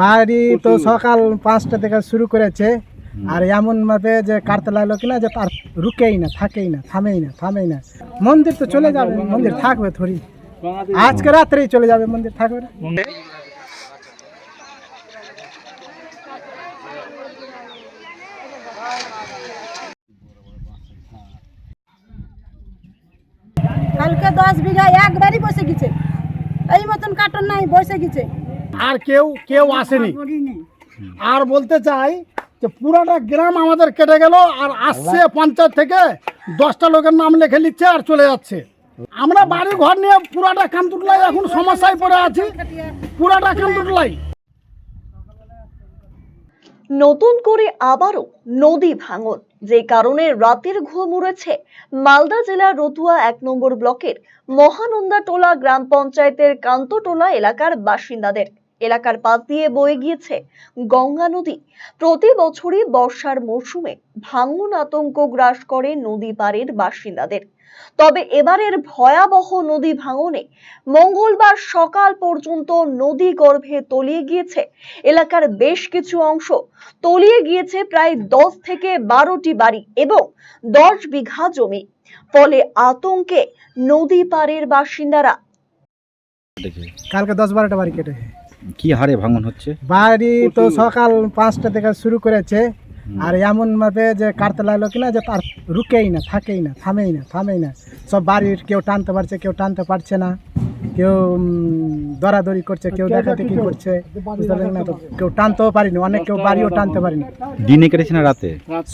বাড়ি তো সকাল পাঁচটা থেকে শুরু করেছে। আর এমন ভাবে যে কাটতে লাগল কিনা যে তার রুকেই না থাকেই না থামেই না থামেই না। মন্দির তো চলে যাবে মন্দির থাকবে থরি আজকে রাত্রেই চলে যাবে মন্দির থাকবে কালকে দশ বিঘা একবারই বসে গেছে। এই মতন কাটন নাই বসে গেছে। আর কেউ কেউ আসেনি। আর বলতে চাই যে পুরাটা গ্রাম আমাদের কেটে গেল আর আসছে পঞ্চায়েত থেকে দশটা লোকের নাম লিখে নিচ্ছে আর চলে যাচ্ছে। আমরা বাড়ি ঘর নিয়ে পুরাটা কামতুটলাই এখন সমস্যায় পড়ে আছি। পুরাটা কামতুটলাই নতুন করে আবারও নদী ভাঙন। যে কারণে রাতের ঘুম উড়েছে, মালদা জেলার রতুয়া এক নম্বর ব্লকের মহানন্দা টোলা গ্রাম পঞ্চায়েতের কান্তটোলা এলাকার বাসিন্দাদের। এলাকার পাশ দিয়ে বয়ে গিয়েছে গঙ্গা নদী। প্রতি বছরই বর্ষার মরশুমে ভাঙন আতঙ্ক গ্রাস করে নদী পাড়ের বাসিন্দাদের। তবে এবারের ভয়াবহ নদী ভাঙনে মঙ্গলবার সকাল পর্যন্ত নদী গর্ভে তলিয়ে গিয়েছে এলাকার বেশ কিছু অংশ। তলিয়ে গিয়েছে প্রায় দশ থেকে বারোটি বাড়ি এবং দশ বিঘা জমি। ফলে আতঙ্কে নদী পাড়ের বাসিন্দারা কালকে দশ বারোটা বাড়ি কেটে কি হারে ভাঙন হচ্ছে? বাড়ি তো সকাল পাঁচটা থেকে শুরু করেছে। আর এমন ভাবে যে কাটতে লাগল কিনা যে তার রুকেই না থাকেই না থামেই না থামেই না। সব বাড়ির কেউ টানতে পারছে কেউ টানতে পারছে না। কেউ দরাদরি করছে কেউ দেখাদেখি করছে। না তো? কেউ টানতেও পারিনি অনেক কেউ বাড়িও টানতে পারিনি। দিনে কেটেছে না রাতে?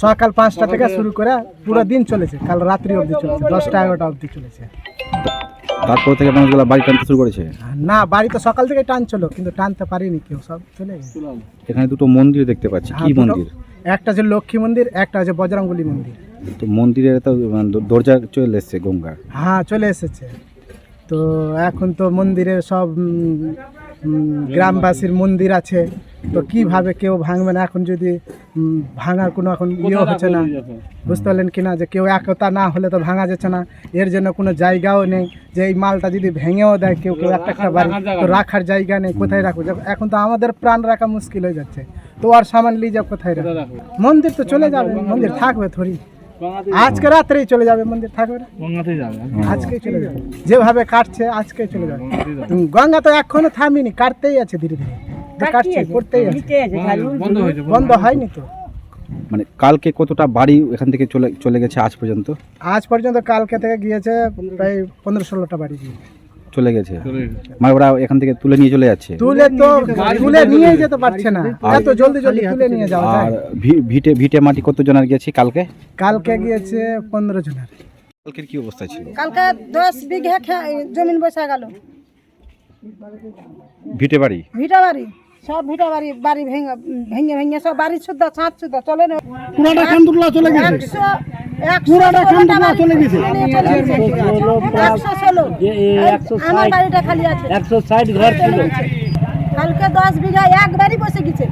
সকাল পাঁচটা থেকে শুরু করে পুরো দিন চলেছে কাল রাত্রি অবধি চলেছে দশটা এগারোটা অবধি চলেছে। তারপর থেকে মানুষগুলো বাড়ি টানতে শুরু করেছে? না বাড়ি তো সকাল থেকে টানছিল কিন্তু টানতে পারিনি কেউ সব চলে গেছে। এখানে দুটো মন্দির দেখতে পাচ্ছি কি হ্যাঁ, মন্দির? একটা যে লক্ষ্মী মন্দির একটা হচ্ছে বজরঙ্গলী মন্দির। তো মন্দিরের তো মানে দরজা চলে এসেছে গঙ্গা। হ্যাঁ চলে এসেছে। তো এখন তো মন্দিরে সব গ্রামবাসীর মন্দির আছে। তো কীভাবে কেউ ভাঙবে না? এখন যদি ভাঙার কোনো এখন ইয়ে হচ্ছে না। বুঝতে পারলেন কি না? যে কেউ একতা না হলে তো ভাঙা যাচ্ছে না। এর জন্য কোনো জায়গাও নেই। যে এই মালটা যদি ভেঙেও দেয় কেউ কেউ একটা একটা বাড়ি তো রাখার জায়গা নেই। কোথায় রাখব? এখন তো আমাদের প্রাণ রাখা মুশকিল হয়ে যাচ্ছে। তো আর সামান নিয়ে যাও কোথায় রাখব? মন্দির তো চলে যাবে। মন্দির থাকবে থরি আজকে রাত্রেই চলে যাবে মন্দির থাকবে না আজকেই চলে যাবে। যেভাবে কাটছে আজকে চলে যাবে। গঙ্গা তো এখনও থামিনি কাটতেই আছে ধীরে ধীরে। তো কাটছে করতেই আছে। বন্ধ হয়নি তো। মানে কালকে কতটা বাড়ি এখান থেকে চলে চলে গেছে আজ পর্যন্ত? আজ পর্যন্ত কালকে থেকে গিয়েছে প্রায় পনেরো ষোলোটা বাড়ি গিয়েছে। চলে গেছে। মানে ওরা এখান থেকে তুলে নিয়ে চলে যাচ্ছে। তুলে তো তুলে নিয়ে যেতে পারছে না। এত জলদি জলদি তুলে নিয়ে যাওয়া আর ভিটে ভিটে মাটি কত জনের গেছে কালকে? কালকে গিয়েছে পনেরো জনের কালকের কি অবস্থা ছিল? কালকে দশ বিঘা জমিন বসা গেল। ভিটে বাড়ি? ভিটা বাড়ি। সব ভিটা বাড়ি বাড়ি ভেঙে ভেঙে ভেঙে সব বাড়ি শুদ্ধ ছাদ শুদ্ধ চলে না। পুরাটা চলে গেছে। একশো একশো পুরাটা ষোলোটা চলে গেছে। একশো ষোলো। আমার বাড়িটা খালি আছে। একশো ষাট ঘর ছিল। কালকে দশ বিঘা একবারই বসে গেছে।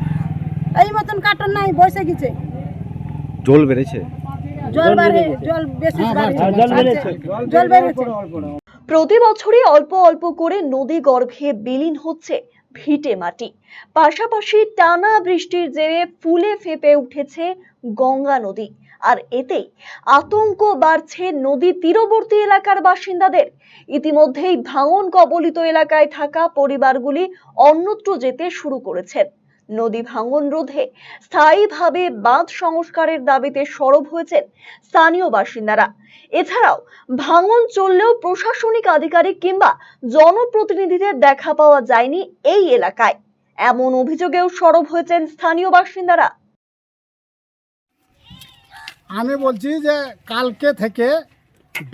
এই মতন কাটন নাই বসে গেছে। জল বেড়েছে। জল বাড়ে জল বেশি বাড়ছে। জল বেড়েছে। জল বেড়েছে। প্রতি বছরই অল্প অল্প করে নদী গর্ভে বিলীন হচ্ছে। ভিটে মাটি। পাশাপাশি টানা বৃষ্টির জেরে ফুলে ফেঁপে উঠেছে গঙ্গা নদী। আর এতেই আতঙ্ক বাড়ছে নদী তীরবর্তী এলাকার বাসিন্দাদের। ইতিমধ্যেই ভাঙন কবলিত এলাকায় থাকা পরিবারগুলি অন্যত্র যেতে শুরু করেছেন নদী ভাঙন রোধে স্থায়ীভাবে বাঁধ সংস্কারের দাবিতে সরব হয়েছেন স্থানীয় বাসিন্দারা। এছাড়াও ভাঙন চললেও প্রশাসনিক আধিকারিক কিংবা জনপ্রতিনিধিদের দেখা পাওয়া যায়নি এই এলাকায়। এমন অভিযোগেও সরব হয়েছেন স্থানীয় বাসিন্দারা। আমি বলছি যে কালকে থেকে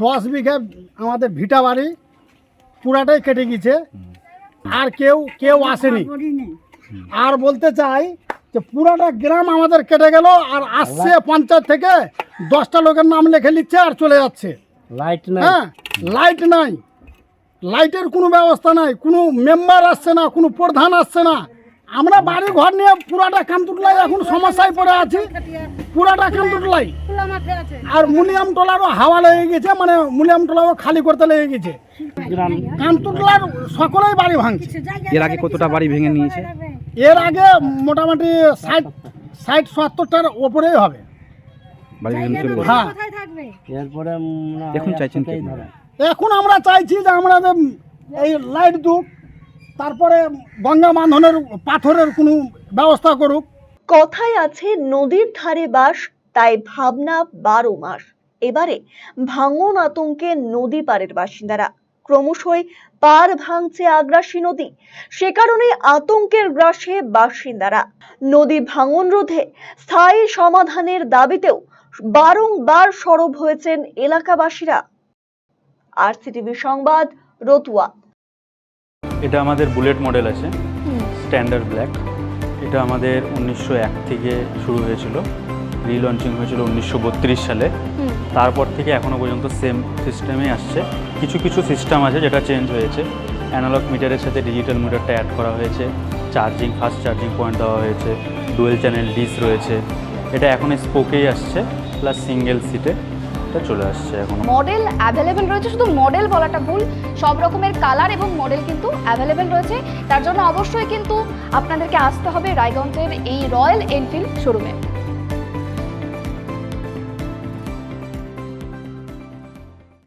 দশ বিঘা আমাদের ভিটা বাড়ি পুরাটাই কেটে গেছে। আর কেউ কেউ আসেনি। আর বলতে চাই যে পুরাটা গ্রাম আমাদের কেটে গেল আর আসছে পঞ্চায়েত থেকে দশটা লোকের নাম লিখে নিচ্ছে আর চলে যাচ্ছে। লাইট নাই। হ্যাঁ লাইট নাই। লাইটের কোনো ব্যবস্থা নাই কোনো মেম্বার আসছে না কোনো প্রধান আসছে না। আমরা বাড়ি ঘর নিয়ে পুরাটা কামতুটলাই এখন সমস্যায় পড়ে আছি। পুরাটা কামতুটলাই। আর মুনিয়াম টলারও হাওয়া লেগে গেছে মানে মুনিয়াম টলারও খালি করতে লেগে গেছে। গ্রাম। কামতুটলার সকলেই বাড়ি ভাঙছে। এর আগে কতটা বাড়ি ভেঙে নিয়েছে? এর আগে মোটামুটি ষাট ষাট সত্তরটার ওপরেই হবে। হ্যাঁ। এরপরে এখন চাইছেন আমরা চাইছি যে আমরা যে এই লাইট দুক তারপরে গঙ্গা বাঁধনের পাথরের কোনো ব্যবস্থা করুক। কথায় আছে নদীর ধারে বাস তাই ভাবনা বারো মাস। এবারে ভাঙন আতঙ্কে নদী পাড়ের বাসিন্দারা। ক্রমশই পার ভাঙছে আগ্রাসী নদী। সে কারণে আতঙ্কের গ্রাসে বাসিন্দারা। নদী ভাঙন রোধে স্থায়ী সমাধানের দাবিতেও বারংবার সরব হয়েছেন এলাকাবাসীরা। আরসিটিভি সংবাদ রতুয়া। এটা আমাদের বুলেট মডেল আছে স্ট্যান্ডার্ড ব্ল্যাক। এটা আমাদের উনিশশো এক থেকে শুরু হয়েছিল। রিলঞ্চিং হয়েছিল উনিশশো বত্রিশ সালে। তারপর থেকে এখনও পর্যন্ত সেম সিস্টেমে আসছে। কিছু কিছু সিস্টেম আছে যেটা চেঞ্জ হয়েছে। অ্যানালগ মিটারের সাথে ডিজিটাল মিটারটা অ্যাড করা হয়েছে। চার্জিং ফাস্ট চার্জিং পয়েন্ট দেওয়া হয়েছে। ডুয়েল চ্যানেল ডিস রয়েছে। এটা এখন স্পোকেই আসছে প্লাস সিঙ্গেল সিটে এটা চলে আসছে এখনও মডেল অ্যাভেলেবেল রয়েছে, শুধু মডেল বলাটা ভুল। সব রকমের কালার এবং মডেল কিন্তু অ্যাভেলেবেল রয়েছে। তার জন্য অবশ্যই কিন্তু আপনাদেরকে আসতে হবে রায়গঞ্জের এই রয়্যাল এনফিল্ড শোরুমে